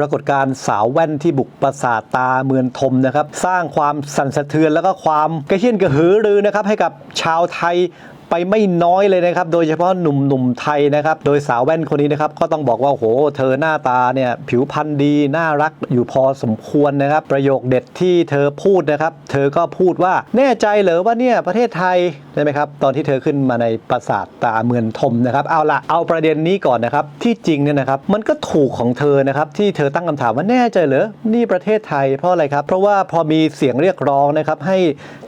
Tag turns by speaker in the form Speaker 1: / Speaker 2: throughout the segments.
Speaker 1: ปรากฏการณ์สาวแว่นที่บุกปราสาทตาเมืองทมนะครับ สร้างความสั่นสะเทือนแล้วก็ความกระเฮี้ยนกระหือรือนะครับให้กับชาวไทย ไปไม่น้อยเลยนะครับ โดยเฉพาะหนุ่มๆไทยนะครับ โดยสาวแว่นคนนี้นะครับ ก็ต้องบอกว่าโห เธอหน้าตาเนี่ยผิวพรรณดี น่ารักอยู่พอสมควรนะครับ ประโยคเด็ดที่เธอพูดนะครับ เธอก็พูดว่าแน่ใจเหรอว่าเนี่ยประเทศไทยใช่ไหมครับ ตอนที่เธอขึ้นมาในปราสาทตาเมืองทมนะครับ เอาละเอาประเด็นนี้ก่อนนะครับ ที่จริงเนี่ยนะครับ มันก็ถูกของเธอนะครับ ที่เธอตั้งคำถามว่าแน่ใจเหรอ นี่ประเทศไทยเพราะอะไรครับ เพราะว่าพอมีเสียงเรียกร้องนะครับให้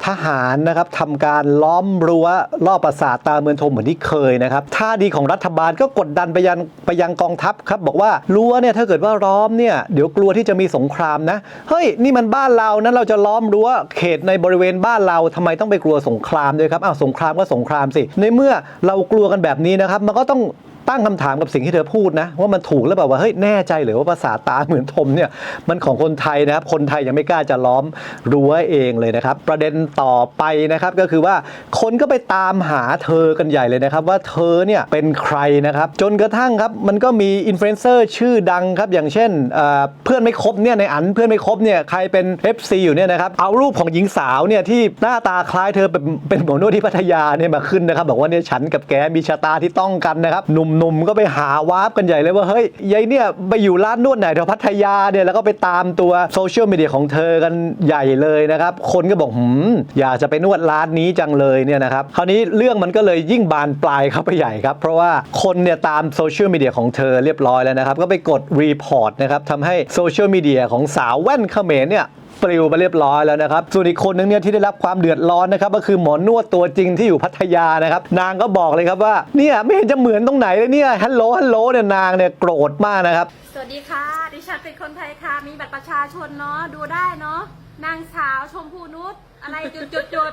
Speaker 1: ทหารนะครับทำการล้อมรั้วรอบปราสาทตาเมืองทมเหมือนที่เคยนะครับท่าดีของรัฐบาลก็กดดันไปยังไปยังกองทัพครับบอกว่ารั้วเนี่ยถ้าเกิดว่าล้อมเนี่ยเดี๋ยวกลัวที่จะมีสงครามนะเฮ้ยนี่มันบ้านเรานั้นเราจะล้อมรั้วเขตในบริเวณบ้านเราทำไมต้องไปกลัวสงครามด้วยครับอ้าวสงครามก็สงครามสิ ในเมื่อเรากลัวกันแบบนี้นะครับมันก็ต้อง ตั้งคำถามกับสิ่งที่เธอพูดนะ ว่ามันถูกหรือเปล่าว่าเฮ้ยแน่ใจหรือว่าภาษาตาเหมือนทมเนี่ยมันของคนไทยนะครับ คนไทยยังไม่กล้าจะล้อมรั้วเองเลยนะครับ ประเด็นต่อไปนะครับก็คือว่าคนก็ไปตามหาเธอกันใหญ่เลยนะครับ ว่าเธอเนี่ยเป็นใครนะครับ จนกระทั่งครับมันก็มีอินฟลูเอนเซอร์ชื่อดังครับ อย่างเช่นเเพื่อนไม่ครบเนี่ยในอันเพื่อนไม่ครบเนี่ยใครเป็น FC อยู่เนี่ยนะครับเอารูปของหญิงสาวเนี่ยที่หน้าตาคล้ายเธอเป็นเป็นหมอนวดที่พัทยาเนี่ยมาขึ้นนะครับบอกว่าเนี่ยฉันกับแกมีชะตาที่ต้องกันนะครับหนุ่มๆก็ไปหาวาร์ปกันใหญ่เลยว่าเฮ้ยยายเนี่ยไปอยู่ร้านนวดไหนแถวพัทยาเนี่ยแล้วก็ไปตามตัวโซเชียลมีเดียของเธอกันใหญ่เลยนะครับ คนก็บอกหืมอยากจะไปนวดร้านนี้จังเลยเนี่ยนะครับคราวนี้เรื่องมันก็เลยยิ่งบานปลายเข้าไปใหญ่ครับ เพราะว่าคนเนี่ยตามโซเชียลมีเดียของเธอเรียบร้อยแล้วนะครับ ก็ไปกดรีพอร์ตนะครับทำให้โซเชียลมีเดียของสาวแว่นเขมรเนี่ย ปลิวไปเรียบร้อยแล้วนะครับ ส่วนอีกคนนึงเนี่ยที่ได้รับความเดือดร้อนนะครับก็คือหมอนวดตัวจริงที่อยู่พัทยานะครับ นางก็บอกเลยครับว่าเนี่ยไม่เห็นจะเหมือนตรงไหนเลยเนี่ยฮัลโหลฮัลโหลเนี่ยนางเนี่ยโกรธมากนะครับ
Speaker 2: สวัสดีค่ะ ดิฉันเป็นคนไทยค่ะ มีบัตรประชาชนเนาะดูได้เนาะนางสาวชมพูนุชอะไรจุดจุดจุด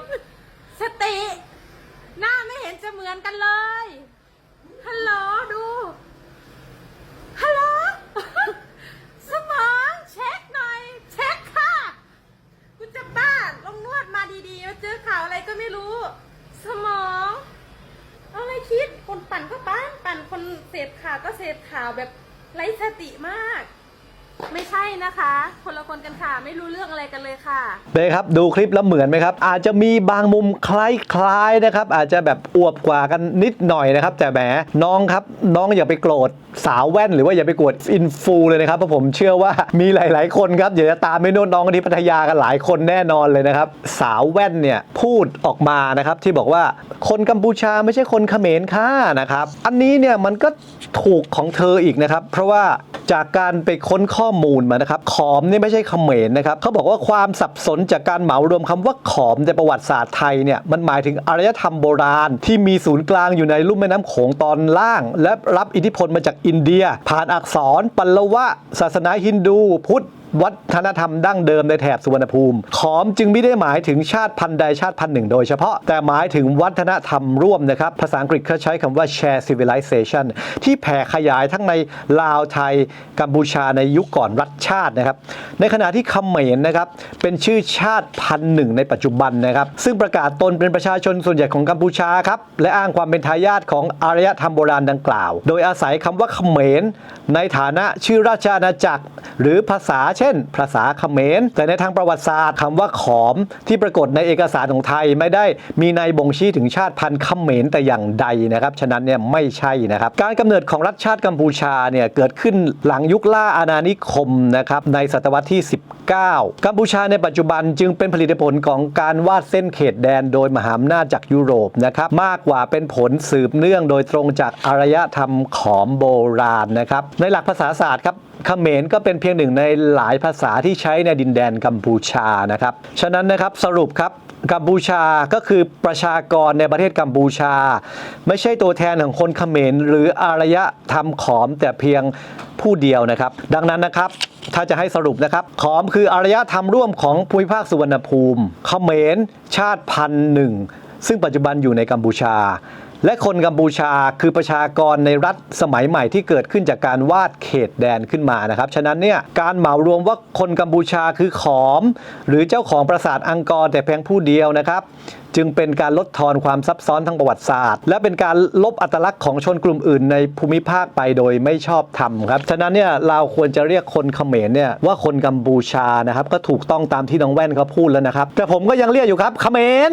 Speaker 2: สติ หน้าไม่เห็นจะเหมือนกันเลยฮัลโหลดู ฮัลโหล สมองเช็คหน่อย เช็คค่ะ กูจะบ้าลงนวดมาดีๆแล้วเจอข่าวอะไรก็ไม่รู้ สมองเอาอะไรคิด คนปั่นก็ปั่นปั่นคนเสพข่าวก็เสพข่าวแบบไร้สติมาก ไม่ใช่นะคะ คนละคนกันค่ะ ไม่รู้เรื่องอะไรกันเลยค่ะ
Speaker 1: เลยครับดูคลิปแล้วเหมือนไหมครับ อาจจะมีบางมุมคล้ายๆนะครับ อาจจะแบบอวบกว่ากันนิดหน่อยนะครับ แต่แหมน้องครับ น้องอย่าไปโกรธสาวแว่น หรือว่าอย่าไปโกรธอินฟูเลยนะครับเพราะผมเชื่อว่ามีหลาย ๆ คนครับเดี๋ยวจะตามไปโน่นน้องที่พัทยากันหลายคนแน่นอนเลยนะครับ สาวแว่นเนี่ยพูดออกมานะครับที่บอกว่าคนกัมพูชาไม่ใช่คนเขมรค่ะนะครับ อันนี้เนี่ยมันก็ถูกของเธออีกนะครับ เพราะว่าจากการไปค้นข้ออมูลมานะครับขอมนี่ไม่ใช่เขมรนะครับเขาบอกว่าความสับสนจากการเหมารวมคำว่าขอมในประวัติศาสตร์ไทยเนี่ยมันหมายถึงอารยธรรมโบราณ ที่มีศูนย์กลางอยู่ในลุ่มแม่น้ำโขงตอนล่าง และรับอิทธิพลมาจากอินเดีย ผ่านอักษรปัลละวะ ศาสนาฮินดู พุทธ วัฒนธรรมดั้งเดิมในแถบสุวรรณภูมิ ขอมจึงไม่ได้หมายถึงชาติพันธุ์ใดชาติพันธุ์หนึ่งโดยเฉพาะ แต่หมายถึงวัฒนธรรมร่วมนะครับ ภาษาอังกฤษเขาใช้คำว่า share civilization ที่แผ่ขยายทั้งในลาวไทย กัมพูชาในยุคก่อนรัฐชาตินะครับ ในขณะที่เขมรนะครับ เป็นชื่อชาติพันธุ์หนึ่งในปัจจุบันนะครับ ซึ่งประกาศตนเป็นประชาชนส่วนใหญ่ของกัมพูชาครับ และอ้างความเป็นทายาทของอารยธรรมโบราณดังกล่าว โดยอาศัยคำว่าเขมรในฐานะชื่อราชอาณาจักร หรือภาษาเช่น ภาษาเขมร แต่ในทางประวัติศาสตร์คำว่าขอม ที่ปรากฏในเอกสารของไทยไม่ได้มีในบ่งชี้ถึงชาติพันธุ์เขมรแต่อย่างใดนะครับ ฉะนั้นเนี่ยไม่ใช่นะครับ การกำเนิดของรัฐชาติกัมพูชาเนี่ยเกิดขึ้นหลังยุคล่าอาณานิคมนะครับในศตวรรษที่ 19 กัมพูชาในปัจจุบันจึงเป็นผลิตผลของการวาดเส้นเขตแดนโดยมหาอำนาจจากยุโรปนะครับมากกว่าเป็นผลสืบเนื่องโดยตรงจากอารยธรรมขอมโบราณนะครับในหลักภาษาศาสตร์ครับ เขมรก็เป็นเพียงหนึ่งในหลายภาษาที่ใช้ในดินแดนกัมพูชานะครับ ฉะนั้นนะครับสรุปครับกัมพูชาก็คือประชากรในประเทศกัมพูชา ไม่ใช่ตัวแทนของคนเขมรหรืออารยธรรมขอมแต่เพียงผู้เดียวนะครับ ดังนั้นนะครับถ้าจะให้สรุปนะครับ ขอมคืออารยธรรมร่วมของภูมิภาคสุวรรณภูมิเขมรชาติพันธุ์หนึ่งซึ่งปัจจุบันอยู่ในกัมพูชา และคนกัมพูชาคือประชากรในรัฐสมัยใหม่ที่เกิดขึ้นจากการวาดเขตแดนขึ้นมานะครับ ฉะนั้นเนี่ยการเหมารวมว่าคนกัมพูชาคือขอม หรือเจ้าของปราสาทอังกอร์แต่เพียงผู้เดียวนะครับ จึงเป็นการลดทอนความซับซ้อนทางประวัติศาสตร์ และเป็นการลบอัตลักษณ์ของชนกลุ่มอื่นในภูมิภาคไปโดยไม่ชอบธรรมครับฉะนั้นเนี่ยเราควรจะเรียกคนเขมรเนี่ยว่าคนกัมพูชานะครับก็ถูกต้องตามที่น้องแว่นเขาพูดแล้วนะครับแต่ผมก็ยังเรียกอยู่ครับเขมร